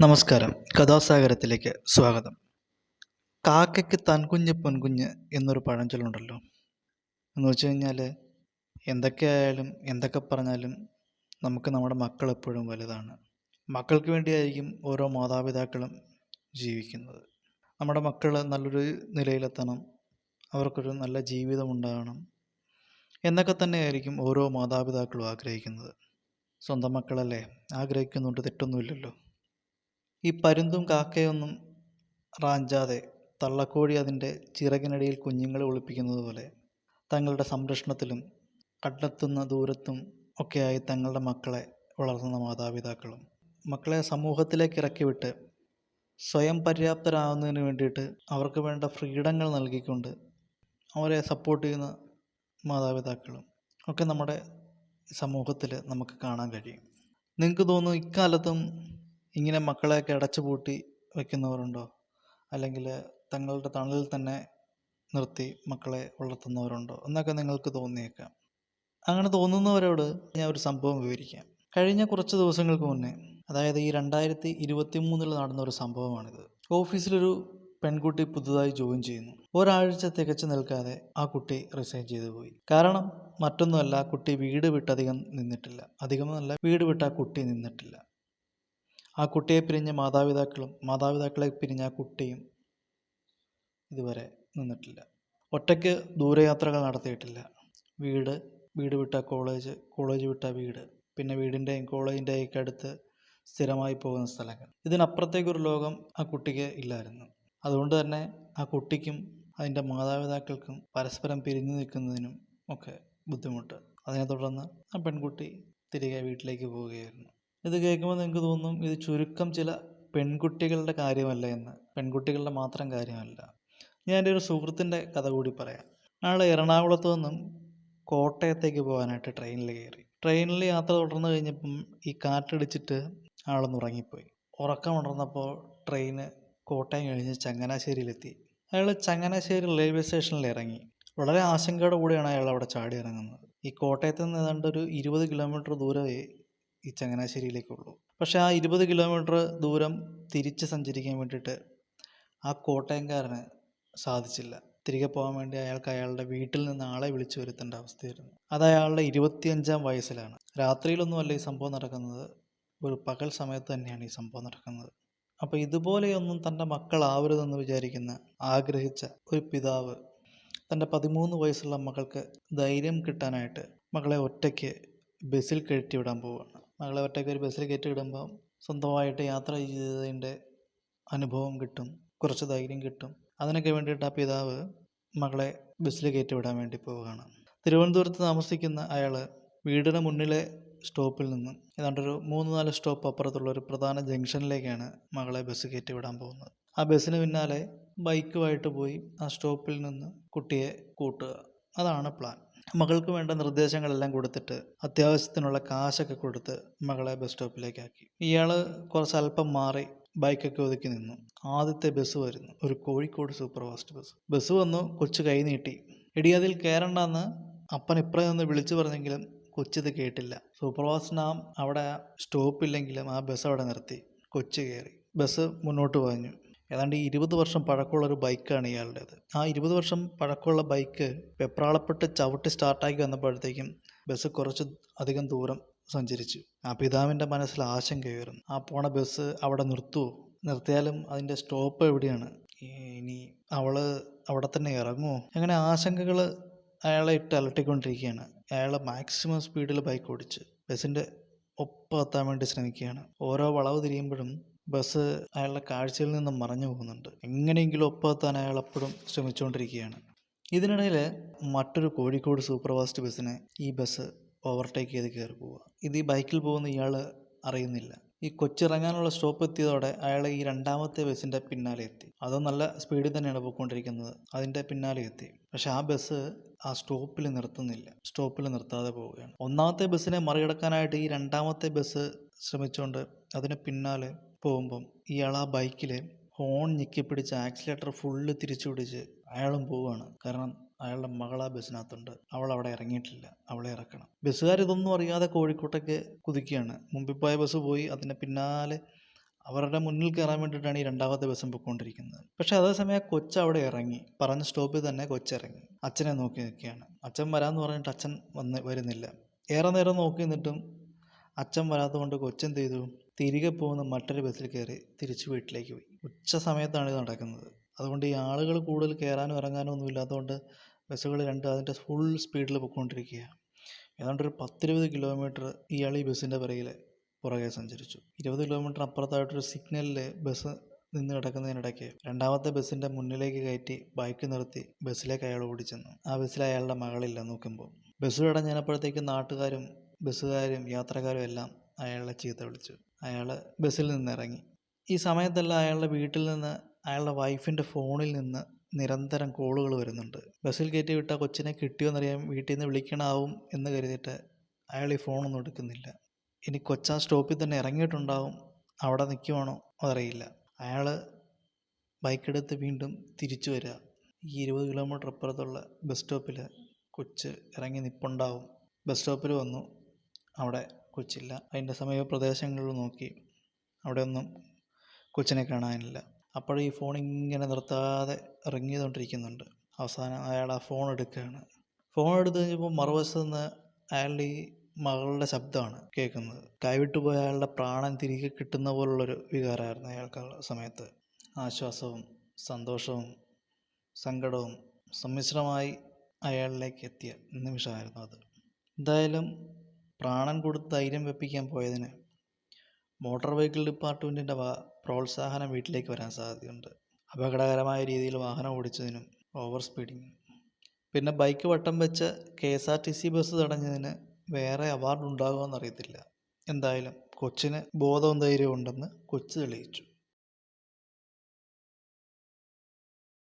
നമസ്കാരം. കഥാസാഗരത്തിലേക്ക് സ്വാഗതം. കാക്കയ്ക്ക് തൻകുഞ്ഞ് പൊൻകുഞ്ഞ് എന്നൊരു പഴഞ്ചൊല്ലുണ്ടല്ലോ. എന്ന് വെച്ച് കഴിഞ്ഞാൽ എന്തൊക്കെയായാലും എന്തൊക്കെ പറഞ്ഞാലും നമുക്ക് നമ്മുടെ മക്കൾ എപ്പോഴും വലുതാണ്. മക്കൾക്ക് വേണ്ടിയായിരിക്കും ഓരോ മാതാപിതാക്കളും ജീവിക്കുന്നത്. നമ്മുടെ മക്കൾ നല്ലൊരു നിലയിലെത്തണം. അവർക്കൊരു നല്ല ജീവിതം ഉണ്ടാകണം. എന്നൊക്കെ തന്നെയായിരിക്കും ഓരോ മാതാപിതാക്കളും ആഗ്രഹിക്കുന്നത്. സ്വന്തം മക്കളല്ലേ? ആഗ്രഹിക്കുന്നുണ്ട് തെറ്റൊന്നുമില്ലല്ലോ. ഈ പരുന്തും കാക്കയൊന്നും റാഞ്ചാതെ തള്ളക്കോഴി അതിന്റെ ചിറകിനിടയിൽ കുഞ്ഞുങ്ങളെ ഒളിപ്പിക്കുന്നത് പോലെ തങ്ങളുടെ സംരക്ഷണത്തിലും കണ്ടെത്തുന്ന ദൂരത്തും ഒക്കെയായി തങ്ങളുടെ മക്കളെ വളർത്തുന്ന മാതാപിതാക്കളും. മക്കളെ സമൂഹത്തിലേക്ക് ഇറക്കി വിട്ട് സ്വയം പര്യാപ്തരാകുന്നതിന് വേണ്ടിയിട്ട് അവർക്ക് വേണ്ട ഫ്രീഡങ്ങൾ നൽകിക്കൊണ്ട് അവരെ സപ്പോർട്ട് ചെയ്യുന്ന മാതാപിതാക്കളും ഒക്കെ നമ്മുടെ സമൂഹത്തിൽ നമുക്ക് കാണാൻ കഴിയും. നിങ്ങൾക്ക് തോന്നുന്നു ഇക്കാലത്തും ഇങ്ങനെ മക്കളെയൊക്കെ അടച്ചുപൂട്ടി വയ്ക്കുന്നവരുണ്ടോ അല്ലെങ്കിൽ തങ്ങളുടെ തണലിൽ തന്നെ നിർത്തി മക്കളെ വളർത്തുന്നവരുണ്ടോ? എന്നൊക്കെ നിങ്ങൾക്ക് തോന്നിയേക്കാം. അങ്ങനെ തോന്നുന്നവരോട് ഞാൻ ഒരു സംഭവം വിവരിക്കാം. കഴിഞ്ഞ കുറച്ച് ദിവസങ്ങൾക്ക് മുന്നേ അതായത് ഈ രണ്ടായിരത്തി ഇരുപത്തി മൂന്നിൽ നടന്ന ഒരു സംഭവമാണിത്. ഓഫീസിലൊരു പെൺകുട്ടി പുതുതായി ജോയിൻ ചെയ്യുന്നു. ഒരാഴ്ച തികച്ചു നിൽക്കാതെ ആ കുട്ടി റിസൈൻ ചെയ്തു പോയി. കാരണം മറ്റൊന്നുമല്ല കുട്ടി വീട് വിട്ടധികം നിന്നിട്ടില്ല. അധികമല്ല വീട് വിട്ട് ആ കുട്ടി നിന്നിട്ടില്ല. ആ കുട്ടിയെ പിരിഞ്ഞ മാതാപിതാക്കളും മാതാപിതാക്കളെ പിരിഞ്ഞ ആ കുട്ടിയും ഇതുവരെ നിന്നിട്ടില്ല. ഒറ്റയ്ക്ക് ദൂരയാത്രകൾ നടത്തിയിട്ടില്ല. വീട് വീട് വിട്ട കോളേജ് കോളേജ് വിട്ട വീട് പിന്നെ വീടിന്റെയും കോളേജിന്റെയും ഒക്കെ അടുത്ത് സ്ഥിരമായി പോകുന്ന സ്ഥലങ്ങൾ. ഇതിനപ്പുറത്തേക്കൊരു ലോകം ആ കുട്ടിക്ക് ഇല്ലായിരുന്നു. അതുകൊണ്ട് തന്നെ ആ കുട്ടിക്കും അതിന്റെ മാതാപിതാക്കൾക്കും പരസ്പരം പിരിഞ്ഞു നിൽക്കുന്നതിനും ഒക്കെ ബുദ്ധിമുട്ട്. അതിനെ തുടർന്ന് ആ പെൺകുട്ടി തിരികെ വീട്ടിലേക്ക് പോവുകയായിരുന്നു. ഇത് കേൾക്കുമ്പോൾ നിങ്ങൾക്ക് തോന്നും ഇത് ചുരുക്കം ചില പെൺകുട്ടികളുടെ കാര്യമല്ല എന്ന്. പെൺകുട്ടികളുടെ മാത്രം കാര്യമല്ല. ഞാൻ എന്റെ ഒരു സുഹൃത്തിന്റെ കഥ കൂടി പറയാം. അയാൾ എറണാകുളത്ത് നിന്നും കോട്ടയത്തേക്ക് പോകാനായിട്ട് ട്രെയിനിൽ കയറി. ട്രെയിനിൽ യാത്ര തുടർന്ന് കഴിഞ്ഞപ്പം ഈ കാറ്റടിച്ചിട്ട് ആളൊന്ന് ഉറങ്ങിപ്പോയി. ഉറക്കം ഉണർന്നപ്പോൾ ട്രെയിന് കോട്ടയം കഴിഞ്ഞ് ചങ്ങനാശ്ശേരിയിലെത്തി. അയാൾ ചങ്ങനാശ്ശേരി റെയിൽവേ സ്റ്റേഷനിൽ ഇറങ്ങി. വളരെ ആശങ്കയോടെ കൂടിയാണ് അയാൾ അവിടെ ചാടി ഇറങ്ങുന്നത് ഈ കോട്ടയത്ത് നിന്ന് ഏതാണ്ട് ഒരു ഇരുപത് കിലോമീറ്റർ ദൂരമേ ഈ ചങ്ങനാശ്ശേരിയിലേക്കുള്ളൂ. പക്ഷേ ആ ഇരുപത് കിലോമീറ്റർ ദൂരം തിരിച്ച് സഞ്ചരിക്കാൻ വേണ്ടിയിട്ട് ആ കോട്ടയംകാരന് സാധിച്ചില്ല. തിരികെ പോകാൻ വേണ്ടി അയാൾക്ക് അയാളുടെ വീട്ടിൽ നിന്ന് ആളെ വിളിച്ചു വരുത്തേണ്ട അവസ്ഥയായിരുന്നു. അത് അയാളുടെ ഇരുപത്തിയഞ്ചാം വയസ്സിലാണ്. രാത്രിയിലൊന്നുമല്ല ഈ സംഭവം നടക്കുന്നത്. ഒരു പകൽ സമയത്ത് തന്നെയാണ് ഈ സംഭവം നടക്കുന്നത്. അപ്പോൾ ഇതുപോലെയൊന്നും തന്റെ മക്കളാവരുതെന്ന് വിചാരിക്കുന്ന ആഗ്രഹിച്ച ഒരു പിതാവ് തന്റെ പതിമൂന്ന് വയസ്സുള്ള മകൾക്ക് ധൈര്യം കിട്ടാനായിട്ട് മകളെ ഒറ്റയ്ക്ക് ബസ്സിൽ കയറ്റി വിടാൻ പോവുകയാണ്. മകളെ ഒറ്റയ്ക്ക് ഒരു ബസ്സിൽ കയറ്റി വിടുമ്പം സ്വന്തമായിട്ട് യാത്ര ചെയ്തതിന്റെ അനുഭവം കിട്ടും. കുറച്ച് ധൈര്യം കിട്ടും. അതിനൊക്കെ വേണ്ടിയിട്ട് ആ പിതാവ് മകളെ ബസ്സിൽ കയറ്റി വിടാൻ വേണ്ടി പോവുകയാണ്. തിരുവനന്തപുരത്ത് താമസിക്കുന്ന അയാൾ വീടിന് മുന്നിലെ സ്റ്റോപ്പിൽ നിന്നും ഏതാണ്ടൊരു മൂന്ന് നാല് സ്റ്റോപ്പ് അപ്പുറത്തുള്ള ഒരു പ്രധാന ജംഗ്ഷനിലേക്കാണ് മകളെ ബസ് കയറ്റി വിടാൻ പോകുന്നത്. ആ ബസ്സിന് പിന്നാലെ ബൈക്കുമായിട്ട് പോയി ആ സ്റ്റോപ്പിൽ നിന്ന് കുട്ടിയെ കൂട്ടുക. അതാണ് പ്ലാൻ. മകൾക്ക് വേണ്ട നിർദ്ദേശങ്ങളെല്ലാം കൊടുത്തിട്ട് അത്യാവശ്യത്തിനുള്ള കാശൊക്കെ കൊടുത്ത് മകളെ ബസ് സ്റ്റോപ്പിലേക്കാക്കി ഇയാൾ കുറച്ച് അല്പം മാറി ബൈക്കൊക്കെ ഒതുക്കി നിന്നു. ആദ്യത്തെ ബസ് വരുന്നു. ഒരു Kozhikode super fast bus bus വന്നു കൊച്ചു കൈ നീട്ടി. എടി അതിൽ കയറണ്ടെന്ന് അപ്പൻ ഇപ്പറേ നിന്ന് വിളിച്ചു പറഞ്ഞെങ്കിലും കൊച്ചിത് കേട്ടില്ല. സൂപ്പർ ഫാസ്റ്റിനാം അവിടെ സ്റ്റോപ്പില്ലെങ്കിലും ആ ബസ് അവിടെ നിർത്തി. കൊച്ചു കയറി ബസ് മുന്നോട്ട് പാഞ്ഞു. ഏതാണ്ട് ഇരുപത് വർഷം പഴക്കമുള്ള ഒരു ബൈക്കാണ് ഇയാളുടേത്. ആ ഇരുപത് വർഷം പഴക്കമുള്ള ബൈക്ക് വെപ്രാളപ്പെട്ട് ചവിട്ടി സ്റ്റാർട്ടാക്കി വന്നപ്പോഴത്തേക്കും ബസ് കുറച്ച് അധികം ദൂരം സഞ്ചരിച്ചു. ആ പിതാവിന്റെ മനസ്സിൽ ആശങ്കയായിരുന്നു ആ പോണ ബസ് അവിടെ നിർത്തുമോ നിർത്തിയാലും അതിന്റെ സ്റ്റോപ്പ് എവിടെയാണ്? ഇനി അവൾ അവിടെ തന്നെ ഇറങ്ങുമോ അങ്ങനെ ആശങ്കകൾ അയാളെ ഇട്ട് അലട്ടിക്കൊണ്ടിരിക്കുകയാണ്. അയാൾ മാക്സിമം സ്പീഡിൽ ബൈക്ക് ഓടിച്ച് ബസ്സിന്റെ ഒപ്പം എത്താൻ വേണ്ടി ശ്രമിക്കുകയാണ്. ഓരോ വളവ് തിരിയുമ്പോഴും ബസ് അയാളുടെ കാഴ്ചയിൽ നിന്നും മറഞ്ഞു പോകുന്നുണ്ട്. എങ്ങനെയെങ്കിലും ഒപ്പത്താൻ അയാൾ എപ്പോഴും ശ്രമിച്ചുകൊണ്ടിരിക്കുകയാണ്. ഇതിനിടയിൽ മറ്റൊരു കോഴിക്കോട് സൂപ്പർ ഫാസ്റ്റ് ബസ്സിനെ ഈ ബസ് ഓവർടേക്ക് ചെയ്ത് കയറി പോവുക ഇത് ഈ ബൈക്കിൽ പോകുന്ന ഇയാൾ അറിയുന്നില്ല. ഈ കൊച്ചിറങ്ങാനുള്ള സ്റ്റോപ്പ് എത്തിയതോടെ അയാൾ ഈ രണ്ടാമത്തെ ബസ്സിന്റെ പിന്നാലെ എത്തി. അതോ നല്ല സ്പീഡിൽ തന്നെയാണ് പോയിക്കൊണ്ടിരിക്കുന്നത്. അതിന്റെ പിന്നാലെ എത്തി. പക്ഷെ ആ ബസ് ആ സ്റ്റോപ്പിൽ നിർത്തുന്നില്ല. സ്റ്റോപ്പിൽ നിർത്താതെ പോവുകയാണ്. ഒന്നാമത്തെ ബസ്സിനെ മറികടക്കാനായിട്ട് ഈ രണ്ടാമത്തെ ബസ് ശ്രമിച്ചുകൊണ്ട് അതിന് പിന്നാലെ പോകുമ്പം ഇയാൾ ആ ബൈക്കിൽ ഹോൺ ഞെക്കി പിടിച്ച് ആക്സിലേറ്റർ ഫുള്ള് തിരിച്ചു പിടിച്ച് അയാളും പോവുകയാണ്. കാരണം അയാളുടെ മകൾ ആ ബസ്സിനകത്തുണ്ട്. അവൾ അവിടെ ഇറങ്ങിയിട്ടില്ല. അവളെ ഇറക്കണം. ബസ്സുകാർ ഇതൊന്നും അറിയാതെ കോഴിക്കോട്ടേക്ക് കുതിക്കുകയാണ്. മുമ്പിൽ പോയ ബസ് പോയി. അതിന്റെ പിന്നാലെ അവരുടെ മുന്നിൽ കയറാൻ വേണ്ടിയിട്ടാണ് ഈ രണ്ടാമത്തെ ബസ്സും പൊയ്ക്കൊണ്ടിരിക്കുന്നത്. പക്ഷേ അതേസമയം കൊച്ച് അവിടെ ഇറങ്ങി. പറഞ്ഞ സ്റ്റോപ്പിൽ തന്നെ കൊച്ചിറങ്ങി. അച്ഛനെ നോക്കി നിൽക്കുകയാണ്. അച്ഛൻ വരാമെന്ന് പറഞ്ഞിട്ട് അച്ഛൻ വന്ന് വരുന്നില്ല. ഏറെ നേരം നോക്കി നിന്നിട്ടും അച്ഛൻ വരാത്തത് കൊണ്ട് കൊച്ചെന്ത് ചെയ്തു? തിരികെ പോകുന്ന മറ്റൊരു ബസ്സിൽ കയറി തിരിച്ച് വീട്ടിലേക്ക് പോയി. ഉച്ച സമയത്താണ് ഇത് നടക്കുന്നത്. അതുകൊണ്ട് ഈ ആളുകൾ കൂടുതൽ കയറാനും ഇറങ്ങാനും ഒന്നും ഇല്ലാത്തതുകൊണ്ട് ബസ്സുകൾ രണ്ട് അതിന്റെ ഫുൾ സ്പീഡിൽ പൊയ്ക്കൊണ്ടിരിക്കുകയാണ് ഏതാണ്ട് ഒരു പത്തിരുപത് കിലോമീറ്റർ ഇയാൾ ഈ ബസ്സിന്റെ പിറകിൽ പുറകെ സഞ്ചരിച്ചു. ഇരുപത് കിലോമീറ്റർ അപ്പുറത്തായിട്ടൊരു സിഗ്നലിൽ ബസ് നിന്ന് കിടക്കുന്നതിനിടയ്ക്ക് രണ്ടാമത്തെ ബസ്സിന്റെ മുന്നിലേക്ക് കയറ്റി ബൈക്ക് നിർത്തി ബസ്സിലേക്ക് അയാൾ ഓടിച്ചെന്നു. ആ ബസ്സിൽ അയാളുടെ മകളില്ല നോക്കുമ്പോൾ. ബസ് ഇടഞ്ഞപ്പോഴത്തേക്ക് നാട്ടുകാരും ബസ്സുകാരും യാത്രക്കാരും എല്ലാം അയാളെ ചീത്ത വിളിച്ചു. അയാൾ ബസ്സിൽ നിന്ന് ഇറങ്ങി ഈ സമയത്തെല്ലാം അയാളുടെ വീട്ടിൽ നിന്ന് അയാളുടെ വൈഫിന്റെ ഫോണിൽ നിന്ന് നിരന്തരം കോളുകൾ വരുന്നുണ്ട്. ബസ്സിൽ കയറ്റി വിട്ട കൊച്ചിനെ കിട്ടിയോന്നറിയാൻ വീട്ടിൽ നിന്ന് വിളിക്കണാവും എന്ന് കരുതിയിട്ട് അയാൾ ഈ ഫോണൊന്നും എടുക്കുന്നില്ല. ഇനി കൊച്ചാ സ്റ്റോപ്പിൽ തന്നെ ഇറങ്ങിയിട്ടുണ്ടാവും. അവിടെ നിൽക്കുവാണോ അതറിയില്ല. അയാൾ ബൈക്കെടുത്ത് വീണ്ടും തിരിച്ചു വരിക ഈ ഇരുപത് കിലോമീറ്റർ അപ്പുറത്തുള്ള ബസ് സ്റ്റോപ്പിൽ കൊച്ച് ഇറങ്ങി നിപ്പുണ്ടാവും. ബസ് സ്റ്റോപ്പിൽ വന്നു. അവിടെ കൊച്ചില്ല. അതിന്റെ സമീപ പ്രദേശങ്ങളിൽ നോക്കി അവിടെയൊന്നും കൊച്ചിനെ കാണാനില്ല. അപ്പോൾ ഈ ഫോൺ ഇങ്ങനെ നിർത്താതെ ഇറങ്ങിയതുകൊണ്ടിരിക്കുന്നുണ്ട്. അവസാനം അയാൾ ആ ഫോൺ എടുക്കുകയാണ്. ഫോൺ എടുത്തു കഴിഞ്ഞപ്പോൾ മറുവശത്ത് നിന്ന് അയാളുടെ ഈ മകളുടെ ശബ്ദമാണ് കേൾക്കുന്നത്. കൈവിട്ടു പോയ അയാളുടെ പ്രാണൻ തിരികെ കിട്ടുന്ന പോലുള്ളൊരു വികാരമായിരുന്നു അയാൾക്ക് ആ സമയത്ത്. ആശ്വാസവും സന്തോഷവും സങ്കടവും സമ്മിശ്രമായി അയാളിലേക്ക് എത്തിയ നിമിഷമായിരുന്നു അത്. എന്തായാലും പ്രാണൻ കൊടുത്ത് ധൈര്യം വെപ്പിക്കാൻ പോയതിന് മോട്ടോർ വെഹിക്കിൾ ഡിപ്പാർട്ട്മെന്റിന്റെ പ്രോത്സാഹനം വീട്ടിലേക്ക് വരാൻ സാധ്യതയുണ്ട്. അപകടകരമായ രീതിയിൽ വാഹനം ഓടിച്ചതിനും ഓവർ സ്പീഡിങ്ങിനും പിന്നെ ബൈക്ക് വട്ടം വെച്ച് K S R T C bus തടഞ്ഞതിന് വേറെ അവാർഡ് ഉണ്ടാകുമോ എന്നറിയത്തില്ല. എന്തായാലും കൊച്ചിന് ബോധവും ധൈര്യവും ഉണ്ടെന്ന് കൊച്ചു തെളിയിച്ചു.